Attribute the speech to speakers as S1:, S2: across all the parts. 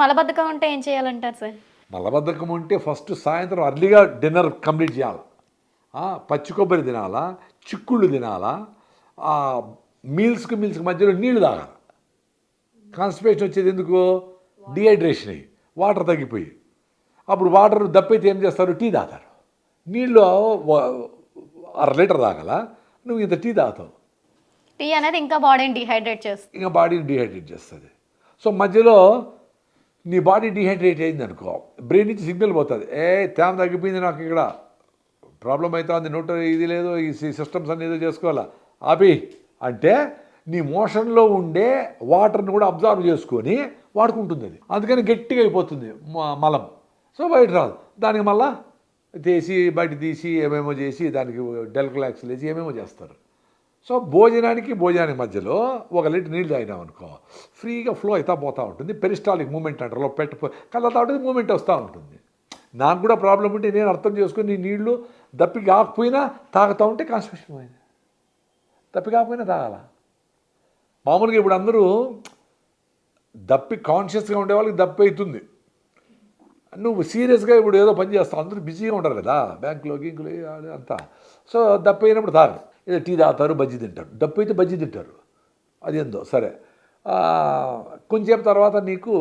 S1: మలబద్ధకం ఉంటే ఏం చేయాలంటారు సార్?
S2: మలబద్ధకం ఉంటే ఫస్ట్ సాయంత్రం అర్లీగా డిన్నర్ కంప్లీట్ చేయాలి. పచ్చి కొబ్బరి తినాలా చిక్కుళ్ళు తినాలా మీల్స్కి మీల్స్కి మధ్యలో నీళ్ళు తాగాలి. కాన్స్టిపేషన్ వచ్చేది ఎందుకు? డిహైడ్రేషన్ అయ్యి వాటర్ తగ్గిపోయి. అప్పుడు వాటర్ దప్పైతే ఏం చేస్తారు? టీ తాగుతారు. నీళ్ళు అర లీటర్ తాగాల? నువ్వు ఇంత టీ తాగుతావు.
S1: టీ అనేది ఇంకా బాడీని డిహైడ్రేట్ చేస్తుంది.
S2: ఇంకా బాడీని డిహైడ్రేట్ చేస్తుంది. సో మధ్యలో నీ బాడీ డిహైడ్రేట్ అయింది అనుకో బ్రెయిన్ నుంచి సిగ్నల్ పోతుంది. ఏ తేమ తగ్గిపోయింది నాకు ఇక్కడ. ప్రాబ్లం అవుతుంది నోట ఇది లేదు ఈ సిస్టమ్స్ అన్ని ఏదో చేసుకోవాలా? ఆపి. అంటే నీ మోషన్లో ఉండే వాటర్ని కూడా అబ్జర్వ్ చేసుకొని వాడుకుంటుంది అది. అందుకని గట్టిగా అయిపోతుంది మలం. సో బయట రాదు. దానికి మళ్ళా తీసి బయట తీసి ఏమేమో చేసి దానికి డెల్క్లాక్స్ వేసి ఏమేమో చేస్తారు. సో భోజనానికి భోజనానికి మధ్యలో ఒక లీటర్ నీళ్ళు తాగినాం అనుకో ఫ్రీగా ఫ్లో అవుతా పోతూ ఉంటుంది. పెరిస్టాలిక్ మూమెంట్ అంటారు. లో పెట్ట కళ్ళతా ఉంటుంది మూమెంట్ వస్తూ ఉంటుంది. నాకు కూడా ప్రాబ్లం ఉంటే నేను అర్థం చేసుకుని నీళ్ళు దప్పి కాకపోయినా తాగుతూ ఉంటే కాన్స్టిపేషన్ పోయింది. దప్పి కాకపోయినా తాగాల? మామూలుగా ఇప్పుడు అందరూ దప్పి కాన్షియస్గా ఉండే వాళ్ళకి దప్పి అవుతుంది. నువ్వు సీరియస్గా ఇప్పుడు ఏదో పని చేస్తావు. అందరూ బిజీగా ఉంటారు కదా. బ్యాంకులో గింకులు అంతా. సో దప్పి అయినప్పుడు తాగదు ఏదో టీ తాగుతారు బజ్జీ తింటారు. డప్పు అయితే బజ్జీ తింటారు. అది ఏందో సరే కొంచెం తర్వాత నీకు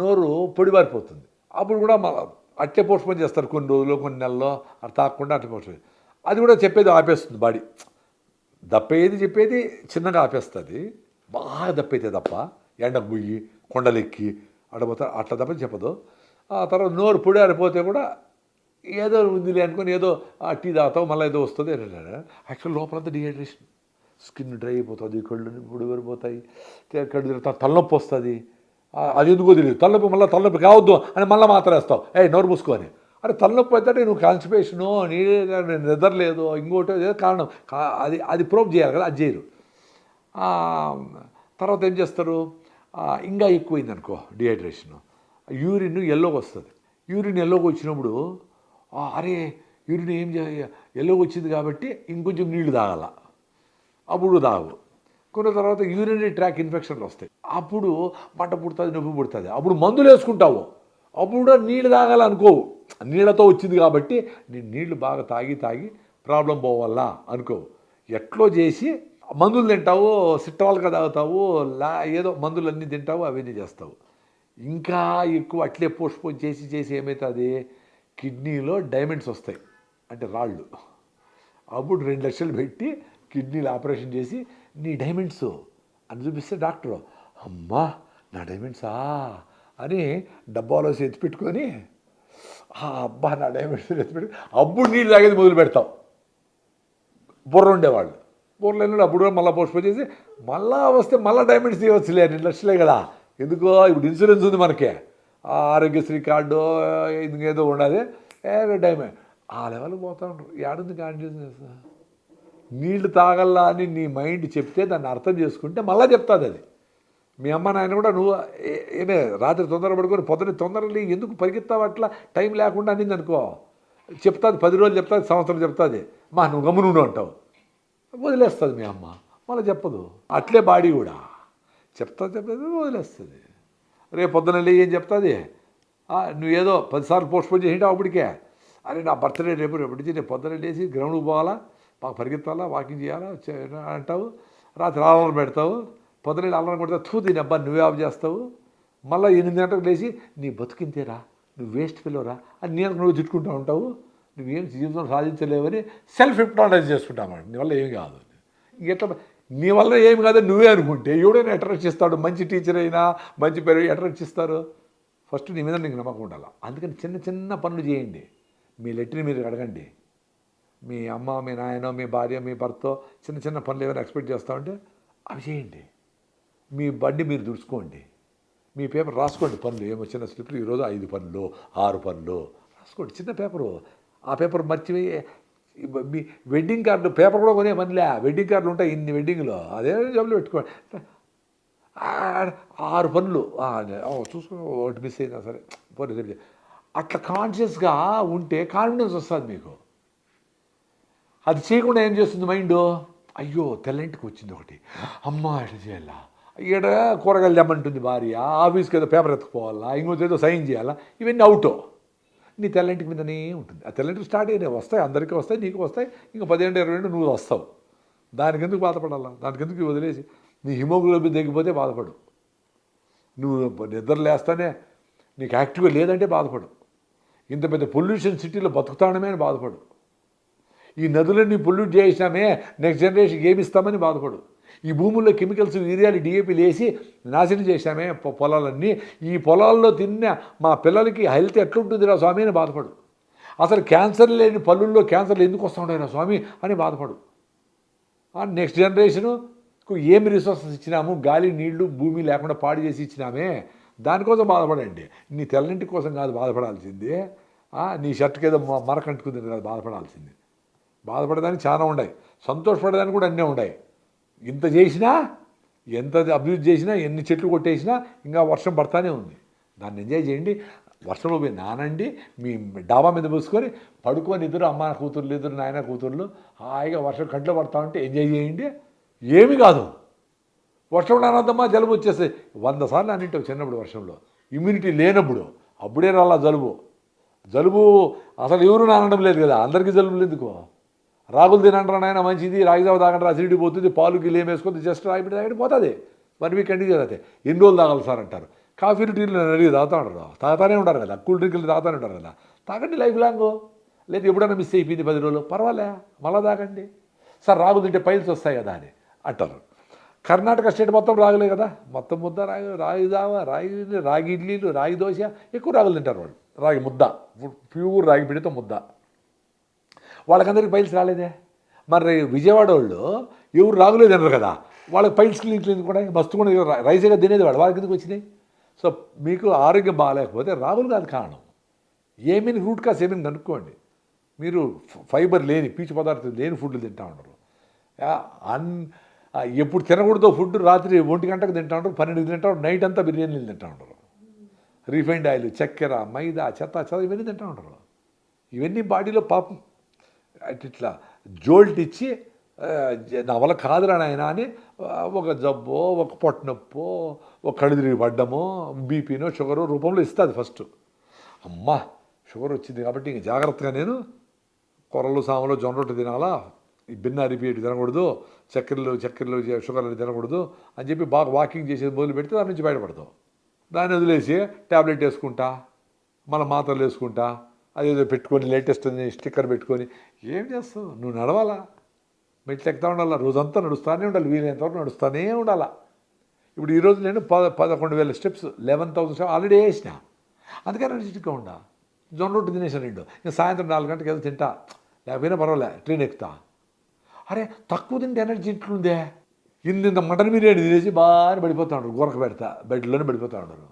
S2: నోరు పొడిబారిపోతుంది అప్పుడు కూడా మన అట్టే పోస్ట్పోన్ చేస్తారు కొన్ని రోజులు కొన్ని నెలల్లో. అది తాకుండా అట్టే పోస్ట్పోన్ అది కూడా చెప్పేది ఆపేస్తుంది బాడీ. దప్పేది చెప్పేది చిన్నగా ఆపేస్తుంది. బాగా దప్పైతే తప్ప ఎండ పోయి కొండలెక్కి అడబోతారు అట్లా తప్ప చెప్పదు. ఆ తర్వాత నోరు పొడి ఆరిపోతే కూడా ఏదో ఉందిలే అనుకొని ఏదో ఆ టీ తాగుతావు మళ్ళీ ఏదో వస్తుంది. యాక్చువల్ లోపలంతా డిహైడ్రేషన్ స్కిన్ డ్రై అయిపోతుంది కళ్ళు పొడివరిపోతాయి కళ్ళు తిరుగుతా తలనొప్పి వస్తుంది. అది ఎందుకో తెలియదు తలనొప్పి మళ్ళీ తలనొప్పి కావద్దు అని మళ్ళీ మాత్రం వేస్తావు ఏ నోరు అని. అరే తలనొప్పి అయితే నువ్వు కాన్స్టిపేషను నీ నిద్ర లేదు ఇంకోటి ఏదో కారణం. అది అది ప్రూవ్ చేయాలి కదా అది చేయరు. తర్వాత ఏం చేస్తారు? ఇంకా ఎక్కువైంది అనుకో డిహైడ్రేషన్ యూరిన్ ఎల్లోకి వస్తుంది. యూరిన్ ఎల్లోకి వచ్చినప్పుడు అరే యూరిన్ ఏం ఎల్లో వచ్చింది కాబట్టి ఇంకొంచెం నీళ్ళు తాగాల. అప్పుడు తాగు. కొన్ని తర్వాత యూరినరీ ట్రాక్ ఇన్ఫెక్షన్లు వస్తాయి. అప్పుడు మంట పుడుతుంది నొప్పి పుడుతుంది. అప్పుడు మందులు వేసుకుంటావు. అప్పుడు కూడా నీళ్ళు తాగాలనుకోవు నీళ్ళతో వచ్చింది కాబట్టి నేను నీళ్ళు బాగా తాగి తాగి ప్రాబ్లం పోవాలా అనుకోవు. ఎట్లో చేసి మందులు తింటావు సిట్టాలుగా తాగుతావు లా ఏదో మందులన్నీ తింటావు అవన్నీ చేస్తావు. ఇంకా ఎక్కువ అట్లే పోస్ట్పోన్ చేసి చేసి ఏమవుతుంది కిడ్నీలో డైమండ్స్ వస్తాయి. అంటే రాళ్ళు. అప్పుడు రెండు లక్షలు పెట్టి కిడ్నీలు ఆపరేషన్ చేసి నీ డైమండ్స్ అని చూపిస్తే డాక్టరు. అమ్మా నా డైమండ్సా అని డబ్బాలో ఎత్తి పెట్టుకొని అబ్బా నా డైమండ్స్ ఎత్తి పెట్టి అప్పుడు నీళ్ళు తాగేది మొదలు పెడతాం. బుర్ర ఉండేవాళ్ళు. బుర్రలు ఎన్నో అప్పుడు కూడా మళ్ళీ పోస్ట్ చేసి మళ్ళీ వస్తే మళ్ళీ డైమండ్స్ తీయవచ్చులే రెండు లక్షలే కదా. ఎందుకో ఇప్పుడు ఇన్సూరెన్స్ ఉంది మనకే. ఆరోగ్యశ్రీ కార్డు ఇంకేదో ఉండాలి. ఏ టైమే ఆ లెవెల్కి పోతా ఉంటారు ఏడుంది కాన్షియస్నెస్ నీళ్ళు తాగల్లా అని నీ మైండ్ చెప్తే దాన్ని అర్థం చేసుకుంటే మళ్ళీ చెప్తుంది అది. మీ అమ్మ నాయన కూడా నువ్వు ఏ- ఏమే రాత్రి తొందర పడుకొని పొద్దున తొందరలు ఎందుకు పరిగెత్తావు అట్లా? టైం లేకుండా అనింది అనుకో. చెప్తాది పది రోజులు చెప్తాది సంవత్సరం చెప్తాది. మా నువ్వు గమ్మునుండు అంటావు. వదిలేస్తుంది మీ అమ్మ. మళ్ళీ చెప్పదు. అట్లే బాడీ కూడా. చెప్తా చెప్పేది వదిలేస్తుంది. రేపు పొద్దున వెళ్ళి ఏం చెప్తుంది? నువ్వు ఏదో పదిసార్లు పోస్ట్ పోన్ చేసింటావు అప్పటికే? అరే నా బర్త్డే రేపు రేపు నుంచి నేను పొద్దున లేచి గ్రౌండ్కి పోవాలా? మాకు పరిగెత్తాలా? వాకింగ్ చేయాలా? అంటావు? రాత్రి అల్లం పెడతావు? పొద్దున అల్లం కొడితే తూ దీని అబ్బా నువ్వే ఆఫ్ చేస్తావు? మళ్ళీ ఎనిమిది గంటలకు లేచి నీ బతుకింతేరా నువ్వు వేస్ట్ పిల్లవరా అని నేను నువ్వు తిట్టుకుంటూ ఉంటావు. నువ్వేం జీవితం సాధించలేవని సెల్ఫ్ హిప్నాటైజ్ చేసుకుంటామండి నీ వల్ల ఏమి కాదు. ఇంకెట్లా నీ వల్ల ఏమి కాదు నువ్వే అనుకుంటే ఎవడైనా అట్రాక్ట్ చేస్తాడు? మంచి టీచర్ అయినా మంచి పేరు అట్రాక్ట్ చేస్తారు? ఫస్ట్ నీ మీద నీకు నమ్మకం ఉండాలి? అందుకని చిన్న చిన్న పనులు చేయండి. మీ లెట్రిని మీరు అడగండి. మీ అమ్మ మీ నాయన మీ భార్య మీ భర్త చిన్న చిన్న పనులు ఏమైనా ఎక్స్పెక్ట్ చేస్తా ఉంటే అవి చేయండి. మీ బండి మీరు దుడుచుకోండి. మీ పేపర్ రాసుకోండి పనులు. ఏమో చిన్న స్లిప్లు ఈరోజు ఐదు పనులు ఆరు పనులు. రాసుకోండి. చిన్న పేపరు ఆ పేపర్ మర్చిపోయి మీ వెడ్డింగ్ కార్డు పేపర్ కూడా కొనే పనిలే వెడ్డింగ్ కార్డులు ఉంటాయి ఇన్ని వెడ్డింగ్లో. అదే జబ్బులు పెట్టుకోండి. ఆరు పనులు. చూసుకో ఒకటి మిస్ అయినా సరే. పోనీ సరే అట్లా కాన్షియస్గా ఉంటే కాన్ఫిడెన్స్ వస్తుంది మీకు. అది చేయకుండా ఏం చేస్తుంది మైండ్? అయ్యో తెల్లంటికి వచ్చింది ఒకటి. అమ్మ ఎట్లా చేయాలా? ఈడ కూరగాయలు తెమ్మంటుంది భార్య. ఆఫీస్కి ఏదో పేపర్ ఎత్తుకుపోవాలా? ఇంకొంచెం ఏదో సైన్ చేయాలా? ఇవన్నీ అవుట్ నీ తెల్లంటికి మీదనే ఉంటుంది. ఆ తెల్లంటికి స్టార్ట్ అయినాయి వస్తాయి అందరికీ వస్తాయి నీకు వస్తాయి ఇంకా పదిహేను ఇరవై రెండు నువ్వు వస్తావు. దానికి ఎందుకు బాధపడాలా? దానికి ఎందుకు వదిలేసి? నీ హిమోగ్లోబిన్ తగ్గిపోతే బాధపడు. నువ్వు నిద్ర లేస్తానే నీకు యాక్టివ్గా లేదంటే బాధపడు. ఇంత పెద్ద పొల్యూషన్ సిటీలో బతుకుతాడమే అని బాధపడు. ఈ నదులన్నీ పొల్యూట్ చేసినామే నెక్స్ట్ జనరేషన్కి ఏమి ఇస్తామని బాధపడు. ఈ భూముల్లో కెమికల్స్ యూరియాలు డిఏపీలు వేసి నాశనం చేశామే పొలాలన్నీ. ఈ పొలాల్లో తిన్న మా పిల్లలకి హెల్త్ ఎట్లుంటుందిరా స్వామి అని బాధపడు. అసలు క్యాన్సర్ లేని పళ్ళుల్లో క్యాన్సర్లు ఎందుకు వస్తూ స్వామి అని బాధపడు. నెక్స్ట్ జనరేషను ఏమి రిసోర్సెస్ ఇచ్చినాము? గాలి నీళ్ళు భూమి లేకుండా పాడు చేసి ఇచ్చినామే. దానికోసం బాధపడండి. నీ తెల్లంటి కోసం కాదు బాధపడాల్సింది. నీ షర్ట్కి ఏదో మరకంటుకుంది కాదు బాధపడాల్సింది. బాధపడడానికి చాలా ఉన్నాయి. సంతోషపడడానికి కూడా అన్నీ ఉన్నాయి. ఇంత చేసినా ఎంత అభివృద్ధి చేసినా ఎన్ని చెట్లు కొట్టేసినా ఇంకా వర్షం పడతానే ఉంది. దాన్ని ఎంజాయ్ చేయండి. వర్షంలో పోయి నానండి మీ డాబా మీద పూసుకొని పడుకొని ఇద్దరు అమ్మ కూతుర్లు ఇద్దరు నాయన కూతుర్లు హాయిగా వర్షం కంట్లో పడతా ఉంటే ఎంజాయ్ చేయండి. ఏమి కాదు. వర్షం నానద్దమ్మా జలుబు వచ్చేస్తాయి. వంద సార్లు అన్నింటి చిన్నప్పుడు వర్షంలో. ఇమ్యూనిటీ లేనప్పుడు అప్పుడే రాలా జలుబు. జలుబు అసలు ఎవరు నానడం లేదు కదా. అందరికీ జలుబులు ఎందుకో? రాగులు తినంటారా నాయన మంచిది. రాగి జావ తాగంటారా అసిడిటీ పోతుంది పాలు గిల్లు వేసుకుంది జస్ట్ రాగి పెట్టి తాగండి పోతుంది. వన్ వీక్ కంటిన్యూ అయితే ఎన్ని రోజులు తాగాలి సార్ అంటారు. కాఫీలు టీలు నేను అడిగి తాగుతా ఉంటారు తాగుతానే ఉంటారు కదా. కూల్ డ్రింకులు తాగుతానే ఉంటారు కదా. తాగండి లైఫ్ లాంగ్ లేదు ఎప్పుడైనా మిస్ అయిపోయింది పది రోజులు. పర్వాలే మళ్ళా తాగండి. సార్ రాగులు తింటే పైల్స్ వస్తాయి కదా అని అంటారు. కర్ణాటక స్టేట్ మొత్తం రాగులే కదా. మొత్తం ముద్ద రాగి రాగి దావ రాగి రాగి ఇడ్లీలు రాగి దోశ ఎక్కువ రాగులు తింటారు వాళ్ళు. రాగి ముద్ద. ప్యూర్ రాగి పిండితో ముద్ద. వాళ్ళకందరికీ పైల్స్ రాలేదే? మరి విజయవాడ వాళ్ళు ఎవరు రాగులే అన్నారు కదా. వాళ్ళకి పైల్స్ క్లీన్ కూడా మస్తు కూడా ర- రైసేగా తినేది వాళ్ళు వాళ్ళకి ఎందుకు వచ్చినాయి? సో మీకు ఆరోగ్యం బాగాలేకపోతే రాగులు కాదు కారణం. ఏమేమి రూట్ కాస్ ఏమేమి కనుక్కోండి. మీరు ఫైబర్ లేని పీచు పదార్థం లేని ఫుడ్లు తింటా ఉండరు అన్ ఎప్పుడు తినకూడదో ఫుడ్ రాత్రి ఒంటి గంటకు తింటా ఉంటారు పన్నెండు తింటా ఉంటారు నైట్ అంతా బిర్యానీలు తింటా ఉంటారు రిఫైండ్ ఆయిల్ చక్కెర మైదా చెత్త చెత్త ఇవన్నీ తింటా ఉంటారు ఇవన్నీ బాడీలో పాపం ఇట్లా జోల్ట్ ఇచ్చి నా వల్ల కాదురా నాయన అని ఒక జబ్బో ఒక పొట్ట నొప్పో ఒక కడుదిరిగి పడ్డమో బీపీనో షుగరో రూపంలో ఇస్తుంది ఫస్ట్. అమ్మా షుగర్ వచ్చింది కాబట్టి ఇంక జాగ్రత్తగా నేను కొరలు సామలు జొన్న రొట్టె తినాలా? ఈ బిన్న అరిపి తినకూడదు చక్కెరలు చక్కెరలు షుగర్లు తినకూడదు అని చెప్పి బాగా వాకింగ్ చేసేది మొదలు పెడితే దాని నుంచి బయటపడతావు. దాన్ని వదిలేసి ట్యాబ్లెట్ వేసుకుంటా మళ్ళీ మాత్రలు వేసుకుంటా అదేదో పెట్టుకొని లేటెస్ట్ ఉంది స్టిక్కర్ పెట్టుకొని. ఏం చేస్తావు? నువ్వు నడవాలా? మెట్లు ఎక్కుతా ఉండాలా? రోజంతా నడుస్తూనే ఉండాలి వీలైనంత నడుస్తూనే ఉండాలా? ఇప్పుడు ఈరోజు నేను పద పదకొండు వేల steps eleven thousand steps already వేసిన. అందుకే ఎనర్జెటిక్గా ఉండా. జొన్న రొట్టె తినేసాను రెండు ఇంకా సాయంత్రం నాలుగు గంటలకు ఏదో తింటా. లేకపోయినా పర్వాలే ట్రైన్ ఎక్కుతా. అరే తక్కువ తింటే ఎనర్జీ ఇట్లుందే ఇంత మటన్ బిర్యానీ తినేసి బాగా పడిపోతా ఉంటారు గొరక పెడతా బెడ్లోనే పడిపోతా ఉంటారు.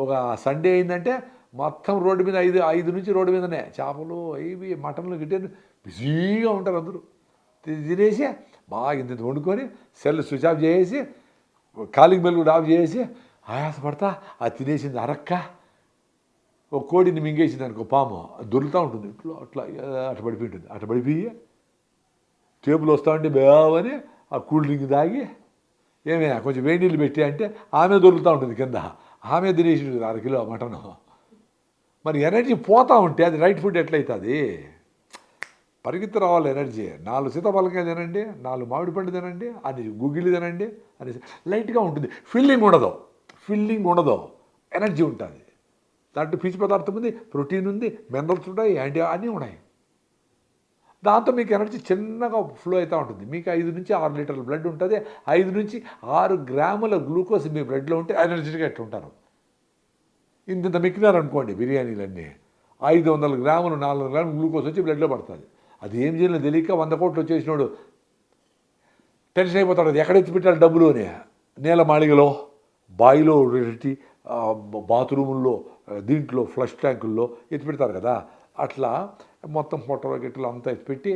S2: ఒక సండే అయిందంటే మొత్తం రోడ్డు మీద ఐదు ఐదు నుంచి రోడ్డు మీదనే. చేపలు ఇవి మటన్లు గిట్టెలు బిజీగా ఉంటారు అందరూ. తినేసి బాగా ఇంత వండుకొని సెల్ స్విచ్ ఆఫ్ చేసి కాలింగ్ బెల్ కూడా ఆఫ్ చేసి ఆయాసపడతా అది తినేసింది అరక్క. ఒక కోడిని మింగేసింది అనుకో పాము. అది దొరుకుతూ ఉంటుంది. ఇట్లా అట్లా అట్ట పడిపోయి ఉంటుంది అట్ట పడిపోయి టేబుల్ వస్తూ ఉంటే బేవని ఆ కూల్ డ్రింక్ తాగి ఏమైనా కొంచెం వేడి నీళ్ళు పెట్టి అంటే ఆమె దొరుకుతూ ఉంటుంది కింద. ఆమె తినేసి ఉంటుంది అర కిలో మటను. మరి ఎనర్జీ పోతూ ఉంటే అది రైట్ ఫుడ్ ఎట్లయితుంది? పరిగెత్తి రావాలి ఎనర్జీ. నాలుగు సీతాఫలకాయ తినండి నాలుగు మామిడి పండు తినండి అది గుగ్గిలి తినండి అని లైట్గా ఉంటుంది. ఫిల్లింగ్ ఉండదు. ఫిల్లింగ్ ఉండదు. ఎనర్జీ ఉంటుంది. దాంట్లో పీచు పదార్థం ఉంది ప్రోటీన్ ఉంది మినరల్స్ ఉంటాయి యాంటీ అన్నీ ఉన్నాయి. దాంతో మీకు ఎనర్జీ చిన్నగా ఫ్లో అవుతూ ఉంటుంది. మీకు ఐదు నుంచి ఆరు లీటర్ల బ్లడ్ ఉంటుంది. ఐదు నుంచి ఆరు గ్రాముల గ్లూకోజ్ మీ బ్లడ్లో ఉంటే ఎనర్జీగా ఎట్లా ఉంటారు ఇంత మిక్కినారు అనుకోండి బిర్యానీలన్నీ. ఐదు వందల గ్రాములు నాలుగు వందల గ్రాములు గ్లూకోజ్ వచ్చి బ్లడ్లో పడుతుంది. అది ఏం చేయాలో తెలియక వంద కోట్లు వచ్చేసినాడు టెన్షన్ అయిపోతాడు. అది ఎక్కడ ఎత్తి డబ్బులు అని నేల మాళిగలో బాయిలో పెట్టి బాత్రూముల్లో దీంట్లో ఫ్లష్ ట్యాంకుల్లో ఎత్తి పెడతారు కదా. అట్లా మొత్తం పొట్టలో గిట్లో అంతా ఎత్తి పెట్టి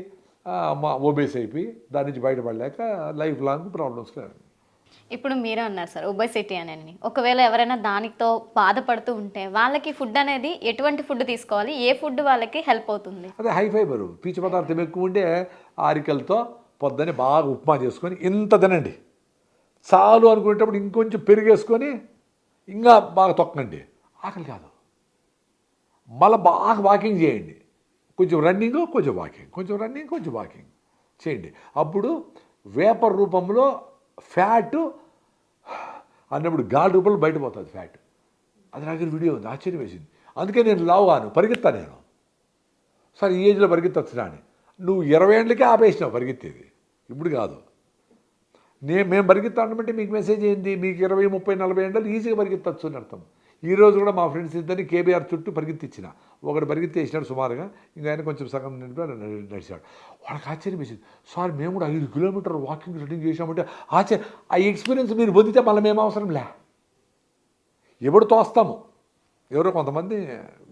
S2: మా ఓబేస్ అయిపోయి దాని నుంచి బయటపడలేక లైఫ్ లాంగ్ ప్రాబ్లమ్స్
S1: ఇప్పుడు మీరే అన్నారు సార్ ఒబెసిటీ అని ఒకవేళ ఎవరైనా దానితో బాధపడుతూ ఉంటే వాళ్ళకి ఫుడ్ అనేది ఎటువంటి ఫుడ్ తీసుకోవాలి? ఏ ఫుడ్ వాళ్ళకి హెల్ప్ అవుతుంది?
S2: అదే హై ఫైబర్ పీచు పదార్థం ఎక్కువ ఉంటే ఆరికలతో పొద్దున్నే బాగా ఉప్మా చేసుకొని ఇంత తినండి. చాలు అనుకునేటప్పుడు ఇంకొంచెం పెరిగేసుకొని ఇంకా బాగా తొక్కండి. ఆకలి కాదు. మళ్ళీ బాగా వాకింగ్ చేయండి. కొంచెం రన్నింగ్ కొంచెం వాకింగ్ కొంచెం రన్నింగ్ కొంచెం వాకింగ్ చేయండి. అప్పుడు వేపర్ రూపంలో ఫ్యాట్ అన్నప్పుడు గాలి రూపంలో బయటపోతుంది ఫ్యాట్. అది నాకు వీడియో ఉంది ఆశ్చర్యం వేసింది. అందుకే నేను లావుగాను పరిగెత్తాను నేను. సరే ఈ ఏజ్లో పరిగెత్తొచ్చునా అని నువ్వు ఇరవై ఏళ్ళకే ఆపేసినావు పరిగెత్తేది. ఇప్పుడు కాదు. నేను మేము పరిగెత్తామంటే మీకు మెసేజ్ ఏంది? మీకు ఇరవై ముప్పై నలభై ఏళ్ళు ఈజీగా పరిగెత్తచ్చు అని అర్థం. ఈ రోజు కూడా మా ఫ్రెండ్స్ ఇద్దరిని కేబీఆర్ చుట్టూ పరిగెత్తిచ్చిన. ఒకడు పరిగెత్తేసినాడు సుమారుగా ఇంకా ఆయన కొంచెం సగం నింపి నడిచాడు. వాళ్ళకి ఆశ్చర్యం వేసింది. సార్ మేము కూడా ఐదు కిలోమీటర్ వాకింగ్ రన్నింగ్ చేసామంటే ఆశ్చర్యం ఆ ఎక్స్పీరియన్స్ మీరు పొందితే మళ్ళీ మేము అవసరం లే. ఎప్పుడు తోస్తాము? ఎవరో కొంతమంది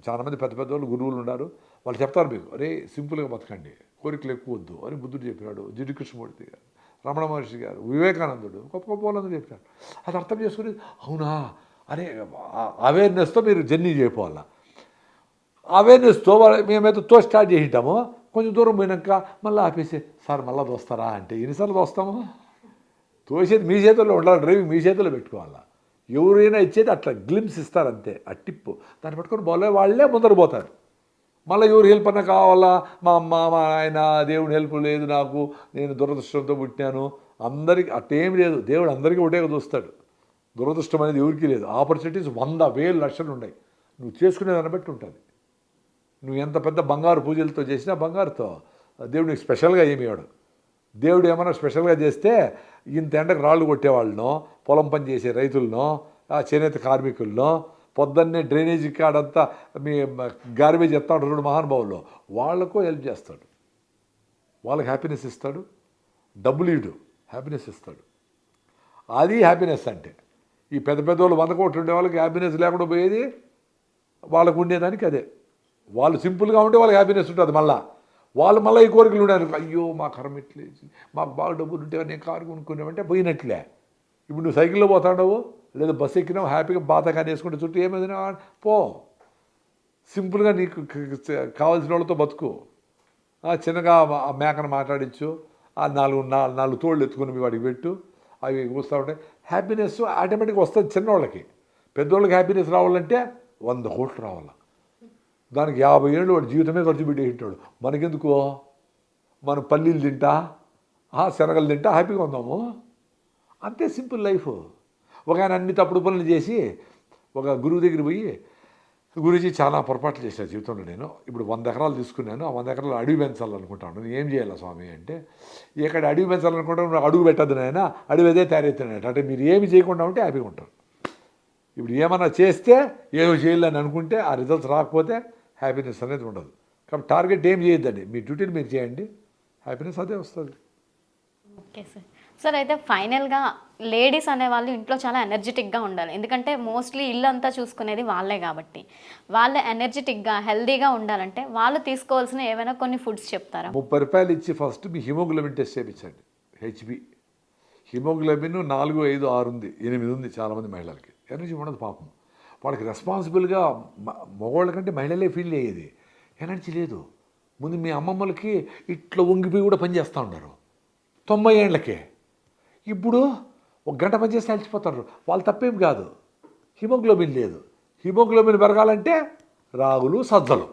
S2: చాలామంది పెద్ద పెద్ద వాళ్ళు గురువులు ఉన్నారు. వాళ్ళు చెప్తారు మీకు అరే సింపుల్గా బతకండి కోరికలు ఎక్కువ వద్దు అని బుద్ధుడు చెప్పినాడు జిడ్డు కృష్ణమూర్తి గారు రమణ మహర్షి గారు వివేకానందుడు గొప్ప గొప్ప వాళ్ళందరూ చెప్పారు అది అర్థం చేసుకుని అవునా? అరే అవేర్నెస్తో మీరు జర్నీ చేయపోవాలా అవేర్నెస్తో మేమైతే తో స్టార్ట్ చేసింటాము కొంచెం దూరం పోయినాక మళ్ళీ ఆపేసి సార్ మళ్ళీ దోస్తారా? అంటే ఎన్నిసార్లు దోస్తాము? తోసేది మీ చేతుల్లో ఉండాలి డ్రైవింగ్ మీ చేతుల్లో పెట్టుకోవాలా? ఎవరైనా ఇచ్చేది అట్లా గ్లిమ్స్ ఇస్తారు అంతే ఆ టిప్ దాన్ని పట్టుకొని బోలే వాళ్ళే ముందర పోతారు. మళ్ళీ ఎవరు హెల్ప్ అన్నా కావాలా? మా అమ్మ మా ఆయన దేవుడు హెల్ప్ లేదు నాకు నేను దురదృష్టంతో పుట్టాను. అందరికీ అట్టేం లేదు. దేవుడు అందరికీ ఒకటే చూస్తాడు దురదృష్టం అనేది ఎవరికి లేదు. ఆపర్చునిటీస్ వంద వేలు లక్షలు ఉన్నాయి. నువ్వు చేసుకునే దాన్ని బట్టి ఉంటుంది. నువ్వు ఎంత పెద్ద బంగారు పూజలతో చేసినా బంగారుతో. దేవుడు నీకు స్పెషల్గా ఏమి ఇవ్వడు. దేవుడు ఏమైనా స్పెషల్గా చేస్తే ఇంత ఎండకు రాళ్ళు కొట్టేవాళ్ళనో పొలం పని చేసే రైతులనో ఆ చేనేత కార్మికులనో పొద్దున్నే డ్రైనేజీ కాడంతా మీ గార్బేజ్ ఎత్తా ఉంటారు రెండు మహానుభావులు. వాళ్ళకు హెల్ప్ చేస్తాడు. వాళ్ళకి హ్యాపీనెస్ ఇస్తాడు. డబ్బులు ఇడు. హ్యాపీనెస్ ఇస్తాడు. అది హ్యాపీనెస్ అంటే. ఈ పెద్ద పెద్ద వాళ్ళు వంద కోట్లు ఉండే వాళ్ళకి హ్యాపీనెస్ లేకుండా పోయేది? వాళ్ళకు ఉండేదానికి అదే. వాళ్ళు సింపుల్గా ఉంటే వాళ్ళకి హ్యాపీనెస్ ఉంటుంది మళ్ళా. వాళ్ళు మళ్ళీ ఈ కోరికలు ఉండాలి. అయ్యో మా కర్మ ఇట్లేసి మాకు బాగా డబ్బులు ఉంటే నేను కారు కొనుక్కున్నామంటే పోయినట్లే. ఇప్పుడు నువ్వు సైకిల్లో పోతాడవు? లేదా బస్సు ఎక్కినావు? హ్యాపీగా బాతగా వేసుకుంటే చుట్టూ ఏమైనా పో. సింపుల్గా నీకు కావాల్సిన వాళ్ళతో బతుకు. చిన్నగా ఆ మేకను మాట్లాడించు. ఆ నాలుగు నాలుగు నాలుగు తోళ్ళు ఎత్తుకుని వాడికి పెట్టు. అవి వస్తూ ఉంటాయి. హ్యాపీనెస్ ఆటోమేటిక్గా వస్తుంది చిన్నవాళ్ళకి పెద్దవాళ్ళకి హ్యాపీనెస్ రావాలంటే వంద కోట్లు రావాలి. దానికి యాభై ఏళ్ళు వాడు జీవితమే ఖర్చు పెట్టేసింటాడు. మనకెందుకో? మనం పల్లీలు తింటా? శనగలు తింటా? హ్యాపీగా ఉందాము? అంతే సింపుల్ లైఫ్. ఒక ఆయన అన్ని తప్పుడు పనులు చేసి ఒక గురువు దగ్గర పోయి గురూజీ చాలా పొరపాట్లు చేశాను జీవితంలో నేను. ఇప్పుడు వంద ఎకరాలు తీసుకున్నాను ఆ వంద ఎకరాలు అడవి పెంచాలనుకుంటాను నేను ఏం చేయాలి స్వామి అంటే ఇక్కడ అడవి పెంచాలనుకుంటాను అడుగు పెట్టద్దు నాయన అడవి అదే తయారవుతున్నాడు అంటే మీరు ఏమి చేయకుండా ఉంటే హ్యాపీగా ఉంటారు. ఇప్పుడు ఏమన్నా చేస్తే ఏమో చేయాలని అనుకుంటే ఆ రిజల్ట్స్ రాకపోతే హ్యాపీనెస్ అనేది ఉండదు. కాబట్టి టార్గెట్ ఏం చేయొద్దండి? మీ డ్యూటీని మీరు చేయండి. హ్యాపీనెస్ అదే వస్తుంది.
S1: సార్ సార్ అయితే ఫైనల్గా లేడీస్ అనేవాళ్ళు ఇంట్లో చాలా ఎనర్జెటిక్గా ఉండాలి. ఎందుకంటే మోస్ట్లీ ఇల్లు అంతా చూసుకునేది వాళ్ళే కాబట్టి. వాళ్ళు ఎనర్జెటిక్గా హెల్దీగా ఉండాలంటే వాళ్ళు తీసుకోవాల్సిన ఏమైనా కొన్ని ఫుడ్స్ చెప్తారా?
S2: ముప్పై రూపాయలు ఇచ్చి ఫస్ట్ మీ హిమోగ్లోబిన్ టెస్ట్ చేయించండి. హెచ్బి హిమోగ్లోబిన్ నాలుగు ఐదు ఆరు ఉంది ఎనిమిది ఉంది చాలామంది మహిళలకి. ఎనర్జీ ఉండదు పాపం. వాళ్ళకి రెస్పాన్సిబుల్గా మగవాళ్ళ కంటే మహిళలే ఫీల్ అయ్యేది. ఎనర్జీ లేదు. ముందు మీ అమ్మమ్మలకి ఇట్లా వంగిపోయి కూడా పనిచేస్తూ ఉన్నారు. తొంభై ఏళ్ళకే. ఇప్పుడు ఒక గంట పనిచేస్తే అలసిపోతారు. వాళ్ళు తప్పేం కాదు. హిమోగ్లోబిన్ లేదు. హిమోగ్లోబిన్ పెరగాలంటే రాగులు సజ్జలు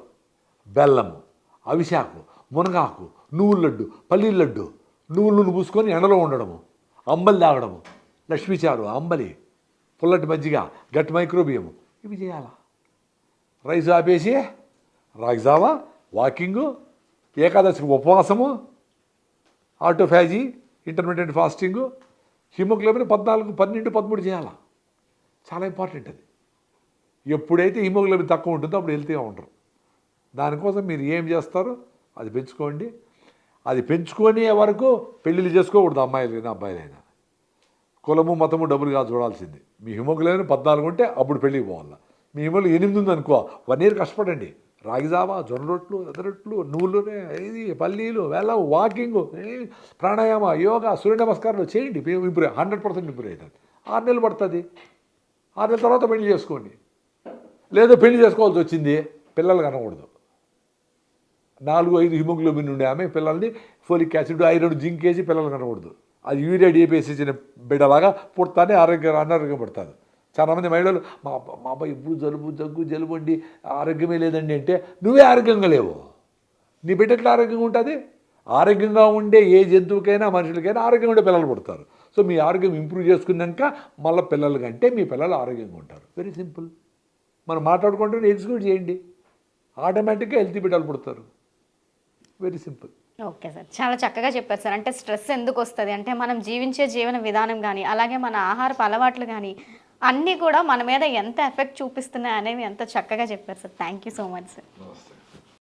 S2: బెల్లము అవిశాకు మునగాకు నువ్వుల లడ్డు పల్లీల లడ్డు నువ్వుల నూనె పూసుకొని ఎండలో ఉండడము అంబలి తాగడము లక్ష్మీచారు అంబలి పుల్లటి మజ్జిగ గట్టి మైక్రోబియము ఇవి చేయాలా? రైస్ ఆపేసి రాగిజావా వాకింగు ఏకాదశి ఉపవాసము ఆటోఫ్యాజీ ఇంటర్మీడియట్ ఫాస్టింగ్ హిమోగ్లోబిన్ పద్నాలుగు పన్నెండు పదమూడు చేయాలా? చాలా ఇంపార్టెంట్ అది. ఎప్పుడైతే హిమోగ్లోబిన్ తక్కువ ఉంటుందో అప్పుడు హెల్తీగా ఉంటారు దానికోసం మీరు ఏం చేస్తారో? అది పెంచుకోండి. అది పెంచుకునే వరకు పెళ్ళిళ్ళు చేసుకోకూడదు అమ్మాయిలైనా అబ్బాయిలైనా. కులము మతము డబ్బులు కాదు చూడాల్సింది. మీ హిమోగ్లోబిన్ పద్నాలుగు ఉంటే అప్పుడు పెళ్ళికి పోవాలా. మీ హిమోగ్లోబిన్ ఎనిమిది ఉంది అనుకో వన్ ఇయర్ కష్టపడండి. రాగిజావా జొన్న రొట్లు ఎదరొట్లు నూలునే నువ్వులునే ఇది పల్లీలు వెళ్ళం వాకింగ్ ప్రాణాయామ యోగా సూర్య నమస్కారాలు చేయండి. ఇంప్రూవ్ హండ్రెడ్ పర్సెంట్ ఇంప్రూవ్ అవుతుంది ఆరు నెలలు పడుతుంది. ఆరు నెలల తర్వాత పెళ్ళి చేసుకోండి. లేదు పెళ్ళి చేసుకోవాల్సి వచ్చింది. పిల్లలు కనకూడదు. నాలుగు ఐదు హిమోగ్లోబిన్ ఉండే ఆమె పిల్లల్ని ఫోలిక్ యాసిడ్ ఐరన్ జింక్ వేసి పిల్లలు కనకూడదు. అది యూరియా డిఏపీఎస్ ఇచ్చిన బిడ్డలాగా పుడతానే ఆరోగ్యం అనారోగ్యం పడుతుంది. చాలామంది మహిళలు మా మా అబ్బాయి ఇప్పుడు జలుబు దగ్గు జలుబు అండి ఆరోగ్యమే లేదండి అంటే నువ్వే ఆరోగ్యంగా లేవు. నీ బిడ్డ ఎట్లా ఆరోగ్యంగా ఉంటుంది? ఆరోగ్యంగా ఉండే ఏ జంతువుకైనా మనుషులకైనా ఆరోగ్యంగా ఉండే పిల్లలు పుడతారు. సో మీ ఆరోగ్యం ఇంప్రూవ్ చేసుకున్నాక మళ్ళీ పిల్లలు కంటే మీ పిల్లలు ఆరోగ్యంగా ఉంటారు. వెరీ సింపుల్ మనం మాట్లాడుకుంటే ఎగ్జిక్యూట్ చేయండి. ఆటోమేటిక్గా హెల్తీ బిడ్డలు పుడతారు. Very simple
S1: okay sir. చాలా చక్కగా చెప్పారు సార్. అంటే స్ట్రెస్ ఎందుకు వస్తుంది? అంటే మనం జీవించే జీవన విధానం కానీ అలాగే మన ఆహారపు అలవాట్లు కానీ అన్నీ కూడా మన మీద ఎంత ఎఫెక్ట్ చూపిస్తున్నాయి అనేవి ఎంత చక్కగా చెప్పారు sir. Thank you so much sir